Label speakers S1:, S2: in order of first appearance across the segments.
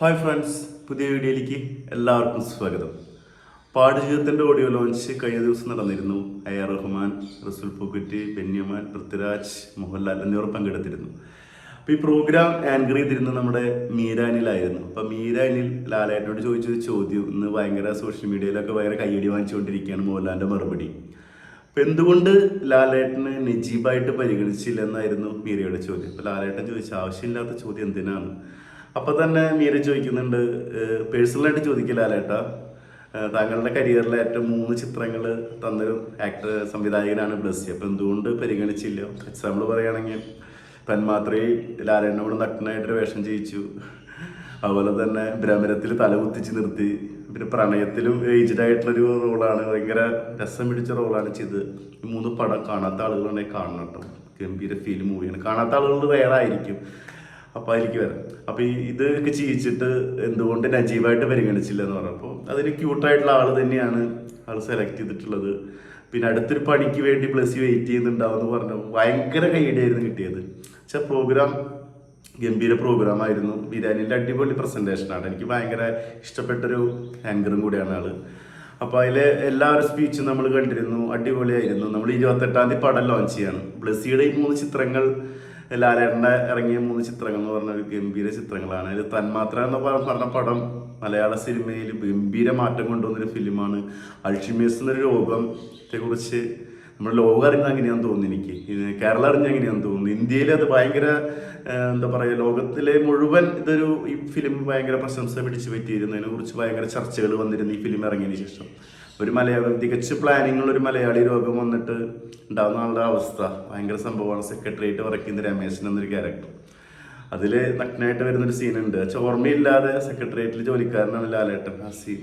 S1: Hi friends പുതിയ വീഡിയോയിലേക്ക് എല്ലാവർക്കും സ്വാഗതം. പാഠജീവിതത്തിന്റെ ഓഡിയോ ലോഞ്ച് കഴിഞ്ഞ ദിവസം നടന്നിരുന്നു. എ ആർ റഹ്മാൻ റസുൽ പൂക്കുറ്റി ബെന്യമാൻ പൃഥ്വിരാജ് മോഹൻലാൽ എന്നിവർ പങ്കെടുത്തിരുന്നു. അപ്പോൾ ഈ പ്രോഗ്രാം ആങ്കർ ചെയ്തിരുന്നത് നമ്മുടെ മീരാനിലായിരുന്നു. അപ്പോൾ മീരാനിൽ ലാലേട്ടനോട് ചോദിച്ചൊരു ചോദ്യം. ഇന്ന് ഭയങ്കര സോഷ്യൽ മീഡിയയിലൊക്കെ ഭയങ്കര കയ്യടി വാങ്ങിച്ചുകൊണ്ടിരിക്കുകയാണ് മോഹൻലാലിന്റെ മറുപടി. അപ്പോൾ എന്തുകൊണ്ട് ലാലേട്ടനെ നജീബായിട്ട് പരിഗണിച്ചില്ല എന്നായിരുന്നു മീരയുടെ ചോദ്യം. അപ്പോൾ ലാലേട്ടൻ ചോദിച്ച ആവശ്യമില്ലാത്ത ചോദ്യം എന്തിനാണ്? അപ്പൊ തന്നെ മീര ചോദിക്കുന്നുണ്ട് പേഴ്സണലായിട്ട് ചോദിക്കില്ല ലാലേട്ട താങ്കളുടെ കരിയറിലെ ഏറ്റവും മൂന്ന് ചിത്രങ്ങൾ തന്നൊരു ആക്ടർ സംവിധായകനാണ് ബ്ലസ്സി. അപ്പൊ എന്തുകൊണ്ട് പരിഗണിച്ചില്ല? എക്സാമ്പിൾ പറയുകയാണെങ്കിൽ തന്മാത്രയിൽ ലാലേട്ടനോട് നഗ്നായിട്ടൊരു വേഷം ചെയ്യിച്ചു. അതുപോലെ തന്നെ ഭ്രമരത്തിൽ തല കുത്തിച്ച് നിർത്തി. പിന്നെ പ്രണയത്തിലും ഏജ്ഡ് ആയിട്ടുള്ളൊരു റോളാണ് ഭയങ്കര രസം പിടിച്ച റോളാണ് ചെയ്ത്. മൂന്ന് പടം കാണാത്ത ആളുകളുണ്ടെങ്കിൽ കാണണം കേട്ടോ. ഗംഭീര ഫീൽ മൂവിയാണ്. കാണാത്ത ആളുകൾ ആയിരിക്കും. അപ്പോൾ അതിലേക്ക് വരാം അപ്പോൾ ഈ ഇതൊക്കെ ചെയ്യിച്ചിട്ട് എന്തുകൊണ്ട് നജീബായിട്ട് പരിഗണിച്ചില്ല എന്ന് പറഞ്ഞപ്പോൾ അതിന് ക്യൂട്ടായിട്ടുള്ള ആൾ തന്നെയാണ് ആൾ സെലക്ട് ചെയ്തിട്ടുള്ളത്. പിന്നെ അടുത്തൊരു പണിക്ക് വേണ്ടി പ്ലസ് വെയിറ്റ് ചെയ്യുന്നുണ്ടാവും എന്ന് പറഞ്ഞു ഭയങ്കര കൈഡായിരുന്നു കിട്ടിയത്. പക്ഷേ പ്രോഗ്രാം ഗംഭീര പ്രോഗ്രാം ആയിരുന്നു. ബിരിയാണിന്റെ അടിപൊളി പ്രസന്റേഷനാണ് എനിക്ക് ഭയങ്കര ഇഷ്ടപ്പെട്ടൊരു ആങ്കറും കൂടിയാണ് ആൾ. അപ്പോൾ അതിലെ എല്ലാവരും സ്പീച്ചും നമ്മൾ കണ്ടിരുന്നു. അടിപൊളിയായിരുന്നു. നമ്മൾ ഇരുപത്തെട്ടാം തീയതി പടം ലോഞ്ച് ചെയ്യാണ്. ബ്ലസ്സിയുടെ ഈ മൂന്ന് ചിത്രങ്ങൾ ലാലേട്ടന്റെ ഇറങ്ങിയ മൂന്ന് ചിത്രങ്ങൾ എന്ന് പറഞ്ഞ ഒരു ഗംഭീര ചിത്രങ്ങളാണ്. അതിൽ തന്മാത്ര എന്ന് പറ- പറഞ്ഞ പടം മലയാള സിനിമയിൽ ഗംഭീര മാറ്റം കൊണ്ടുവന്നൊരു ഫിലിമാണ്. അൾഷിമേഴ്സ് എന്നൊരു രോഗത്തെ കുറിച്ച് നമ്മുടെ ലോകം അറിഞ്ഞ അങ്ങനെയാന്ന് തോന്നുന്നു എനിക്ക്. കേരളം അറിഞ്ഞ അങ്ങനെയാന്ന് തോന്നുന്നു. ഇന്ത്യയിൽ അത് ഭയങ്കര എന്താ പറയുക ലോകത്തിലെ മുഴുവൻ ഇതൊരു ഈ ഫിലിം ഭയങ്കര പ്രശംസ പിടിച്ചു പറ്റിയിരുന്നതിനെ കുറിച്ച് ഭയങ്കര ചർച്ചകൾ വന്നിരുന്നു ഈ ഫിലിം ഇറങ്ങിയതിന് ശേഷം. ഒരു മലയാളം തികച്ച് പ്ലാനിങ് ഉള്ള ഒരു മലയാളി രോഗം വന്നിട്ട് ഉണ്ടാകുന്ന ആളുടെ അവസ്ഥ. ഭയങ്കര സംഭവമാണ്. സെക്രട്ടേറിയറ്റ് ചെയ്യുന്ന രമേശൻ എന്നൊരു ക്യാരക്ടർ അതിൽ നഗ്നായിട്ട് വരുന്നൊരു സീനുണ്ട് പക്ഷെ ഓർമ്മയില്ലാതെ സെക്രട്ടേറിയറ്റിൽ ജോലിക്കാരനാണ് ലാലേട്ടൻ ആ സീൻ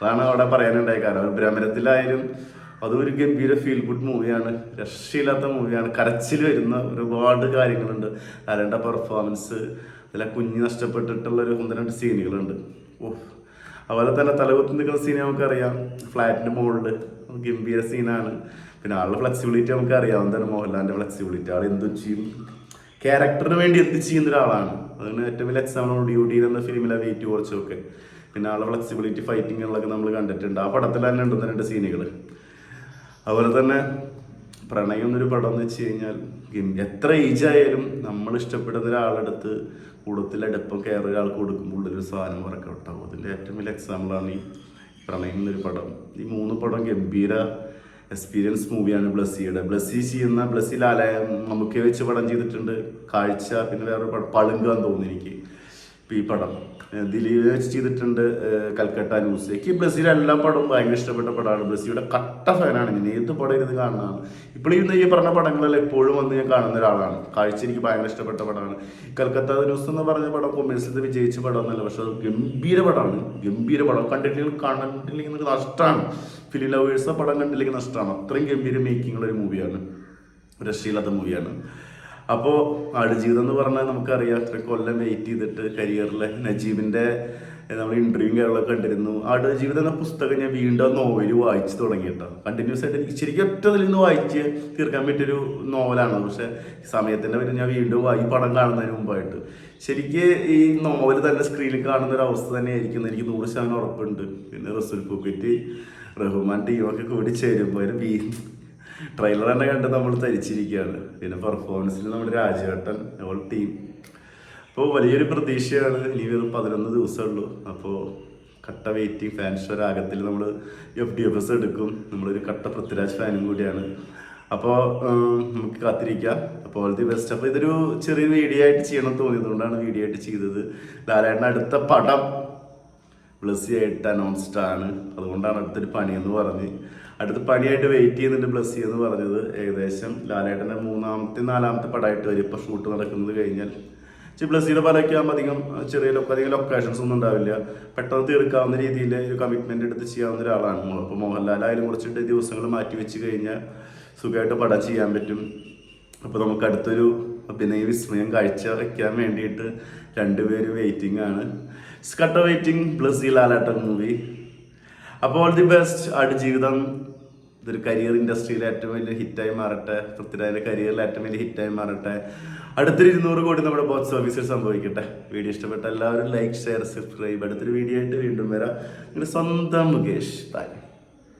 S1: അതാണ് അവിടെ പറയാനുണ്ടായ കാരണം. ഭ്രമരത്തിലായാലും അതും ഒരു ഗംഭീര ഫീൽ ഗുഡ് മൂവിയാണ് രക്ഷയില്ലാത്ത മൂവിയാണ് കരച്ചിൽ വരുന്ന ഒരുപാട് കാര്യങ്ങളുണ്ട്. ലാലേട്ടന്റെ പെർഫോമൻസ് അതിലെ കുഞ്ഞ് നഷ്ടപ്പെട്ടിട്ടുള്ള ഒരു ഒന്ന് രണ്ട് സീനുകളുണ്ട് ഓഹ് അതുപോലെ തന്നെ തലകുത്തി നിൽക്കുന്ന സീൻ നമുക്കറിയാം. ഫ്ലാറ്റിന്റെ മുകളിൽ ഗംഭീര സീനാണ് പിന്നെ ആളുടെ ഫ്ലെക്സിബിലിറ്റി നമുക്ക് അറിയാവുന്നതാണ് മോഹൻലാലിന്റെ ഫ്ലെക്സിബിലിറ്റി ആൾ എന്തും ചെയ്യും. ക്യാരക്ടറിന് വേണ്ടി എന്ത് ചെയ്യുന്ന ഒരാളാണ്. അതിന് ഏറ്റവും വലിയ എക്സാമ്പിൾ ഡ്യൂട്ടി എന്ന ഫിലിമിലെ വെയിറ്റ് കുറച്ചൊക്കെ. പിന്നെ ആളുടെ ഫ്ലെക്സിബിലിറ്റി ഫൈറ്റിങ്ങുകളൊക്കെ നമ്മൾ കണ്ടിട്ടുണ്ട്. ആ പടത്തിൽ തന്നെ ഉണ്ടെന്ന് രണ്ട് സീനുകൾ അതുപോലെ തന്നെ പ്രണയം എന്നൊരു പടം എന്ന് വെച്ച് കഴിഞ്ഞാൽ എത്ര ഏജ് ആയാലും നമ്മൾ ഇഷ്ടപ്പെടുന്ന ഒരാളെടുത്ത് കൂടുതൽ അടുപ്പം ഒരാൾക്ക് കൊടുക്കുമ്പോൾ ഉള്ളൊരു സാധനം വർക്കൗട്ട് ആവും അതിന്റെ ഏറ്റവും വലിയ എക്സാമ്പിളാണ് ഈ പ്രണയം എന്നൊരു പടം. ഈ മൂന്ന് പടം ഗംഭീര എക്സ്പീരിയൻസ് മൂവിയാണ് ബ്ലസ്സിയുടെ ബ്ലസ്സി ചെയ്യുന്ന ബ്ലസ്സി ആലയം നമുക്ക് വെച്ച് പടം ചെയ്തിട്ടുണ്ട്. കാഴ്ച പിന്നെ വേറെ പളുങ്കാന്ന് തോന്നുന്നു എനിക്ക്. ഈ പടം. ദിലീപ് വെച്ച് ചെയ്തിട്ടുണ്ട് കൽക്കട്ട ന്യൂസ് എനിക്ക് ബ്ലസ്സിയുടെ എല്ലാ പടവും ഭയങ്കര ഇഷ്ടപ്പെട്ട പടമാണ്. ബ്രസീലിയുടെ കട്ട ഫാനാണ്. ഞാൻ ഏത് പടം ഇരുന്ന് കാണുന്നതാണ്? ഇപ്പോഴും ഈ പറഞ്ഞ പടങ്ങളെല്ലാം എപ്പോഴും വന്ന് ഞാൻ കാണുന്ന ഒരാളാണ്. കാഴ്ച എനിക്ക് ഭയങ്കര ഇഷ്ടപ്പെട്ട പടമാണ്. കൽക്കത്ത ന്യൂസ് എന്ന് പറഞ്ഞ പടം കൊമേഴ്സിൽ വിജയിച്ച പടം എന്നല്ല പക്ഷെ അത് ഗംഭീര പടമാണ്. ഗംഭീര പടം. കണ്ടിട്ടില്ലെങ്കിൽ കണ്ടിട്ടില്ലെങ്കിൽ നിങ്ങൾക്ക് നഷ്ടമാണ് ഫിലിം ലവേഴ്സ് പടം കണ്ടില്ലെങ്കിൽ നഷ്ടമാണ് അത്രയും ഗംഭീര മേക്കിംഗ് ഉള്ള ഒരു മൂവിയാണ് രക്ഷയില്ലാത്ത മൂവിയാണ് അപ്പോൾ ആടുജീവിതം എന്ന് പറഞ്ഞാൽ നമുക്കറിയാം അത്ര കൊല്ലം വെയിറ്റ് ചെയ്തിട്ട് കരിയറിലെ നജീബിന്റെ നമ്മൾ ഇന്റർവ്യൂ കാര്യങ്ങളൊക്കെ കണ്ടിരുന്നു. ആടുജീവിതം എന്ന പുസ്തകം ഞാൻ വീണ്ടും നോവൽ വായിച്ചു തുടങ്ങിയിട്ടോ കണ്ടിന്യൂസ് ആയിട്ട് എനിക്ക് ശരിക്കും ഒറ്റ നിന്ന് വായിച്ച് തീർക്കാൻ പറ്റിയൊരു നോവലാണ് പക്ഷെ സമയത്തിന്റെ പേര് ഞാൻ വീണ്ടും വായി പടം കാണുന്നതിന് മുമ്പായിട്ട്. ശരിക്ക് ഈ നോവൽ തന്നെ സ്ക്രീനിൽ കാണുന്ന ഒരു അവസ്ഥ തന്നെ ആയിരിക്കും എനിക്ക് നൂറ് ശതമാനം ഉറപ്പുണ്ട്. പിന്നെ റസുൽ പൂക്കുറ്റി റഹ്മാൻ ടീമൊക്കെ കൂടി ചേരുമ്പോൾ ഒരു ട്രെയിലർ തന്നെ കണ്ട് നമ്മൾ തരിച്ചിരിക്കുകയാണ് പിന്നെ പെർഫോമൻസിൽ നമ്മുടെ രാജേട്ടൻ ഓൾ ടീം അപ്പോൾ വലിയൊരു പ്രതീക്ഷയാണ് ഇനി ഒരു പതിനൊന്ന് ദിവസമുള്ളൂ അപ്പോൾ കട്ട വെയിറ്റിംഗ് ഫാൻസ് രാഗത്തിൽ നമ്മൾ എഫ് ഡി എഫ് എസ് എടുക്കും. നമ്മളൊരു കട്ട പൃഥ്വിരാജ് ഫാനും കൂടിയാണ്. അപ്പോൾ നമുക്ക് കാത്തിരിക്കാം. അപ്പോൾ ഓൾ ദി ബെസ്റ്റ് അപ്പോൾ ഇതൊരു ചെറിയ വീഡിയോ ആയിട്ട് ചെയ്യണം തോന്നിയതുകൊണ്ടാണ് വീഡിയോ ആയിട്ട് ചെയ്തത്. ലാലേട്ടൻ അടുത്ത പടം ബ്ലസ്സി ആയിട്ട് അനൗൺസ്ഡ് ആണ്. അതുകൊണ്ടാണ് അടുത്തൊരു പണിയെന്ന് പറഞ്ഞ്. അടുത്ത പണിയായിട്ട് വെയിറ്റ് ചെയ്യുന്നുണ്ട് ബ്ലസ്സി എന്ന് പറഞ്ഞത്. ഏകദേശം ലാലേട്ടന്റെ മൂന്നാമത്തെ നാലാമത്തെ പടമായിട്ട് വരും. ഇപ്പോൾ ഷൂട്ട് നടക്കുന്നത് കഴിഞ്ഞാൽ. ബ്ലസ്സിയുടെ പലൊക്കെ ആകുമ്പോൾ അധികം ചെറിയ അധികം ലൊക്കേഷൻസ് ഒന്നും ഉണ്ടാവില്ല. പെട്ടെന്ന് തീർക്കാവുന്ന രീതിയിൽ ഒരു കമ്മിറ്റ്മെന്റ് എടുത്ത് ചെയ്യാവുന്ന ഒരാളാണ് അപ്പോൾ മോഹൻലാൽ ആയാലും കുറച്ചിട്ട് ദിവസങ്ങൾ മാറ്റി വെച്ച് കഴിഞ്ഞാൽ സുഖമായിട്ട് പടം ചെയ്യാൻ പറ്റും. അപ്പോൾ നമുക്ക് അടുത്തൊരു ഈ വിസ്മയം കാഴ്ച വയ്ക്കാൻ വേണ്ടിയിട്ട് രണ്ടുപേരും വെയിറ്റിംഗ് ആണ്. സ്കട്ട വെയിറ്റിംഗ് പ്ലസ് ഈ ലാലാട്ടൻ മൂവി അപ്പോൾ all the best Aadu Jeevitham. ഇതൊരു കരിയർ ഇൻഡസ്ട്രിയിൽ ഏറ്റവും വലിയ ഹിറ്റായി മാറട്ടെ. പൃഥ്വിരാജിന്റെ കരിയറിൽ ഏറ്റവും വലിയ ഹിറ്റായി മാറട്ടെ. അടുത്തൊരു ഇരുന്നൂറ് കോടി നമ്മുടെ ബോക്സ് ഓഫീസിൽ സംഭവിക്കട്ടെ. വീഡിയോ ഇഷ്ടപ്പെട്ട എല്ലാവരും ലൈക്ക് ഷെയർ സബ്സ്ക്രൈബ് അടുത്തൊരു വീഡിയോ ആയിട്ട് വീണ്ടും വരാം. നിങ്ങളുടെ സ്വന്തം മുകേഷ്. താങ്ക്